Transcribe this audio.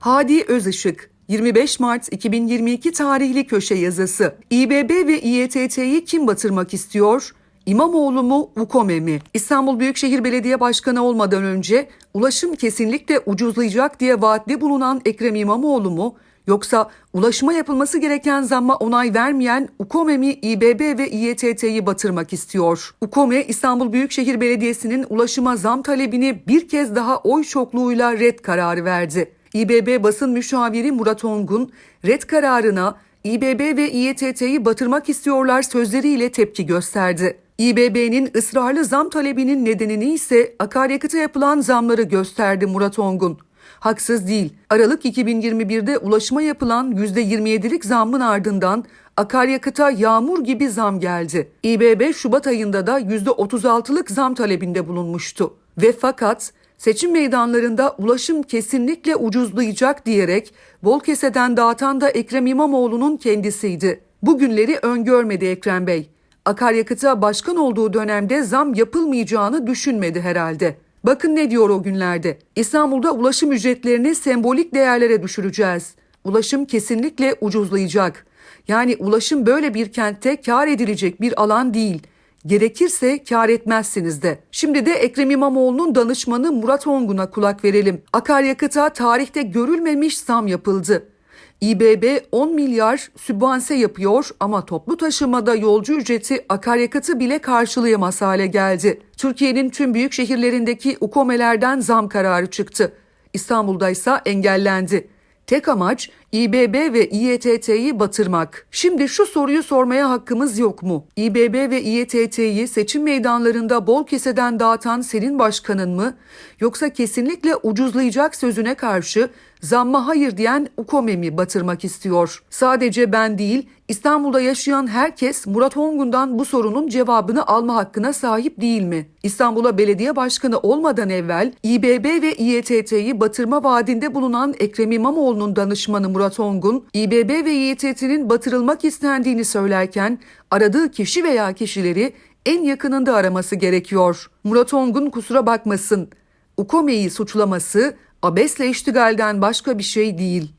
Hadi Özışık 25 Mart 2022 tarihli köşe yazısı. İBB ve İETT'yi kim batırmak istiyor? İmamoğlu mu, Ukome mi? İstanbul Büyükşehir Belediye Başkanı olmadan önce ulaşım kesinlikle ucuzlayacak diye vaatte bulunan Ekrem İmamoğlu mu? Yoksa ulaşıma yapılması gereken zamma onay vermeyen Ukome mi İBB ve İETT'yi batırmak istiyor? Ukome İstanbul Büyükşehir Belediyesi'nin ulaşıma zam talebini bir kez daha oy çokluğuyla red kararı verdi. İBB basın müşaviri Murat Ongun, red kararına İBB ve İETT'yi batırmak istiyorlar sözleriyle tepki gösterdi. İBB'nin ısrarlı zam talebinin nedenini ise akaryakıta yapılan zamları gösterdi Murat Ongun. Haksız değil. Aralık 2021'de ulaşıma yapılan %27'lik zammın ardından akaryakıta yağmur gibi zam geldi. İBB Şubat ayında da %36'lık zam talebinde bulunmuştu. Ve fakat seçim meydanlarında ulaşım kesinlikle ucuzlayacak diyerek bol keseden dağıtan da Ekrem İmamoğlu'nun kendisiydi. Bugünleri öngörmedi Ekrem Bey. Akaryakıta başkan olduğu dönemde zam yapılmayacağını düşünmedi herhalde. Bakın ne diyor o günlerde. İstanbul'da ulaşım ücretlerini sembolik değerlere düşüreceğiz. Ulaşım kesinlikle ucuzlayacak. Yani ulaşım böyle bir kentte kar edilecek bir alan değil. Gerekirse kar etmezsiniz de. Şimdi de Ekrem İmamoğlu'nun danışmanı Murat Ongun'a kulak verelim. Akaryakıta tarihte görülmemiş zam yapıldı. İBB 10 milyar sübvanse yapıyor ama toplu taşımada yolcu ücreti akaryakıtı bile karşılayamaz hale geldi. Türkiye'nin tüm büyük şehirlerindeki ukomelerden zam kararı çıktı. İstanbul'da ise engellendi. Tek amaç İBB ve İETT'yi batırmak. Şimdi şu soruyu sormaya hakkımız yok mu? İBB ve İETT'yi seçim meydanlarında bol keseden dağıtan senin başkanın mı? Yoksa kesinlikle ucuzlayacak sözüne karşı zamma hayır diyen Ukome mi batırmak istiyor? Sadece ben değil, İstanbul'da yaşayan herkes Murat Ongun'dan bu sorunun cevabını alma hakkına sahip değil mi? İstanbul'a belediye başkanı olmadan evvel İBB ve İETT'yi batırma vaadinde bulunan Ekrem İmamoğlu'nun danışmanı Murat Ongun, İBB ve İETT'nin batırılmak istendiğini söylerken aradığı kişi veya kişileri en yakınında araması gerekiyor. Murat Ongun kusura bakmasın. Ukome'yi suçlaması abesle iştigalden başka bir şey değil.